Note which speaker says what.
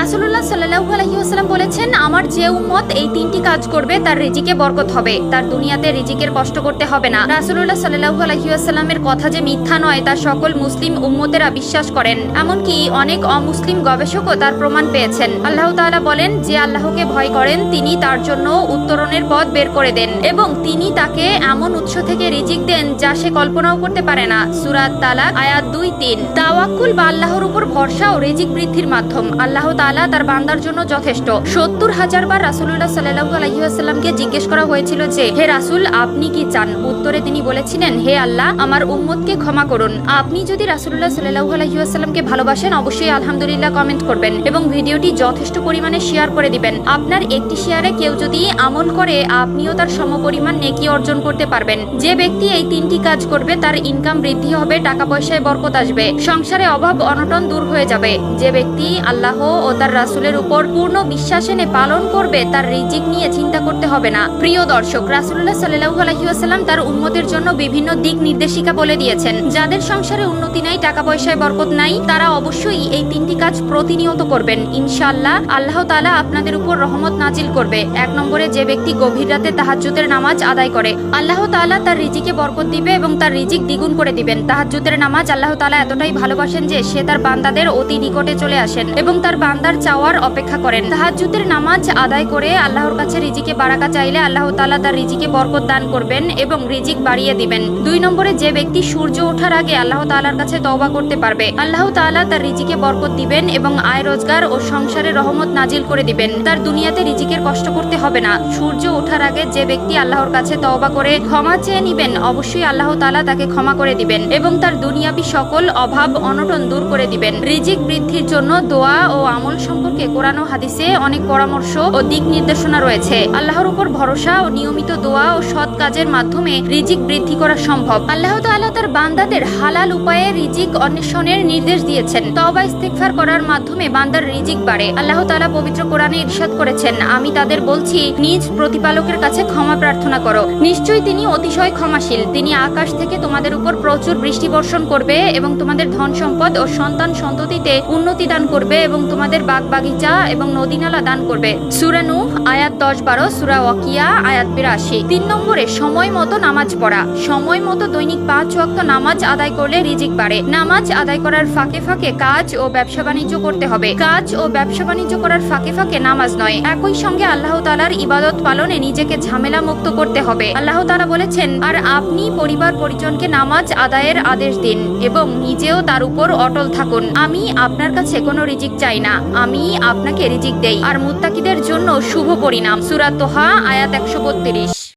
Speaker 1: রাসুল্লাহ সাল্লাহু আলহিউসালাম বলেছেন, আমার যে উম্মত এই তিনটি কাজ করবে, তার রিজিকে বরকত হবে। তার দুনিয়াতে রিজিকের কষ্ট করতে হবে না। রাসুল্লাহ সাল্লাহু আলহিউসালামের কথা যে মিথ্যা নয়, তা সকল মুসলিম উম্মতেরা বিশ্বাস করেন। এমনকি অনেক অমুসলিম গবেষকও তার প্রমাণ পেয়েছেন। আল্লাহ তাআলা বলেন, যে আল্লাহকে ভয় করেন, তিনি তার জন্য উত্তরণের পথ বের করে দেন এবং তিনি তাকে এমন উৎস থেকে রিজিক দেন যা সে কল্পনাও করতে পারে না। সুরাত তালাক, আয়াত দুই তিন। তাওয়াক্কুল বা আল্লাহর উপর ভরসা ও রিজিক বৃদ্ধির মাধ্যম। আল্লাহ তাআলা তার বান্দার জন্য যথেষ্ট। সত্তর হাজার বার রাসুল্লাহ সাল্লাহু আলহিহাস্লামকে জিজ্ঞেস করা হয়েছিল যে, হে রাসুল, আপনি কি চান? উত্তরে তিনি বলেছিলেন, হে আল্লাহ, আমার উম্মতকে ক্ষমা করুন। আপনি যদি রাসুল্লাহ সাল্লাহু আলহিহাস্লামকে ভালোবাসেন, অবশ্যই আলহামদুলিল্লাহ কমেন্ট করবেন এবং ভিডিওটি যথেষ্ট পরিমাণে শেয়ার করে দিবেন। আপনার একটি শেয়ারে কেউ যদি আমল করে, আপনিও তার সমপরিমাণ নেকি অর্জন করতে পারবেন। যে ব্যক্তি এই তিনটি কাজ করবে, তার ইনকাম বৃদ্ধি হবে টাকা পয়সায় বরকত আসবে। সংসারে অভাব, অনটন দূর হয়ে যাবে। যে ব্যক্তি আল্লাহ ও তার রাসুলের উপর পূর্ণ বিশ্বাস এনে পালন করবে, তার রিজিক নিয়ে চিন্তা করতে হবে না। প্রিয় দর্শক রাসুল্লাহ সাল্লাহু আলহিউসাল্লাম তার উম্মতের জন্য বিভিন্ন দিক নির্দেশিকা বলে দিয়েছেন। যাদের সংসারে উন্নতি নাই টাকা পয়সায় বরকত নাই, তারা অবশ্যই এই তিনটি কাজ প্রতিনিয়ত করবেন। ইনশাল্লাহ আল্লাহ তালা আপনাদের উপর রহমত নাজিল করবে। এক নম্বরে, যে ব্যক্তি গভীর রাতে তাহাজ্জুদের নামাজ আদায় করে, আল্লাহ তালা তার রিজিকে বরকত দিবে এবং তার রিজিক দ্বিগুণ করে দিবেন। তাহাজ্জুদের নামাজ আল্লাহ তালা এতটাই ভালোবাসেন যে, সে তার বান্দাদের অতি নিকটে চলে আসেন এবং তার বান্দার চাওয়ার অপেক্ষা করেন। তাহাজ্জুদের নামাজ আদায় করে আল্লাহর কাছে রিজিকে বারাকা চাইলে আল্লাহ তাআলা তার রিজিকে বরকত দান করবেন এবং রিজিক বাড়িয়ে দিবেন। দুই নম্বরে যে ব্যক্তি সূর্য ওঠার আগে আল্লাহ তাআলার কাছে তওবা করতে পারবে, আল্লাহ তাআলা তার রিজিকে বরকত দিবেন এবং আয় রোজগার ও সংসারে রহমত নাজিল করে দিবেন। তার দুনিয়াতে রিজিকের কষ্ট করতে হবে না। সূর্য ওঠার আগে যে ব্যক্তি আল্লাহর কাছে তওবা করে ক্ষমা চেয়ে নিবেন, অবশ্যই আল্লাহ তাআলা তাকে ক্ষমা করে দিবেন এবং তার দুনিয়াবি সকল অভাব, অনটন দূর করে দিবেন। রিজিক বৃদ্ধির জন্য দোয়া ও আমল সম্পর্কে কোরআন হাদিসে অনেক পরামর্শ ও দিক নির্দেশনা রয়েছে। আল্লাহর উপর ভরসা ও নিয়মিত দোয়া ও সৎ কাজের মাধ্যমে রিজিক বৃদ্ধি করা সম্ভব। আল্লাহ তাআলা তার বান্দাদের হালাল উপায়ে রিজিক অন্বেষণের নির্দেশ দিয়েছেন। তওবা ইস্তিগফার করার মাধ্যমে বান্দার রিজিক বাড়ে। আল্লাহ তাআলা পবিত্র কোরআনে ইরশাদ করেছেন, আমি তাদের বলছি, নিজ প্রতিপালকের কাছে ক্ষমা প্রার্থনা করো। নিশ্চয়ই তিনি অতিশয় ক্ষমাশীল। তিনি আকাশ থেকে তোমাদের উপর প্রচুর বৃষ্টি বর্ষণ করবে এবং তোমাদের ধন সম্পদ ও সন্তান সন্ততিতে উন্নতি দান করবে এবং তোমাদের বাগ বাগিচা এবং নদীনালা দান করবে। সূরা নূহ, আয়াত দশ বারো, সুরা ওয়াকিয়া, আয়াত বিরাশি। তিন নম্বরে সময় মতো নামাজ পড়া। সময় মতো দৈনিক পাঁচ ওয়াক্ত নামাজ আদায় করলে রিজিক বাড়ে। নামাজ আদায় করার ফাঁকে ফাঁকে কাজ ও ব্যবসা বাণিজ্য করতে হবে। কাজ ও ব্যবসা বাণিজ্য করার ফাঁকে ফাঁকে নামাজ নয়। একই সঙ্গে আল্লাহ তালার ইবাদত পালনে নিজেকে ঝামেলা মুক্ত করতে হবে। আল্লাহ তালা বলেছেন, আর আপনি পরিবার পরিজনকে নামাজ আদায়ের আদেশ দিন এবং নিজেও তার উপর অটল থাকুন। আমি আপনার কাছে কোনো রিজিক চাই না। আমি আপনাকে রিজিক দেই। আর মুত্তাকিদের জন্য শুভ পরিণাম। সুরাত তোহা আয়াত একশো বত্রিশ।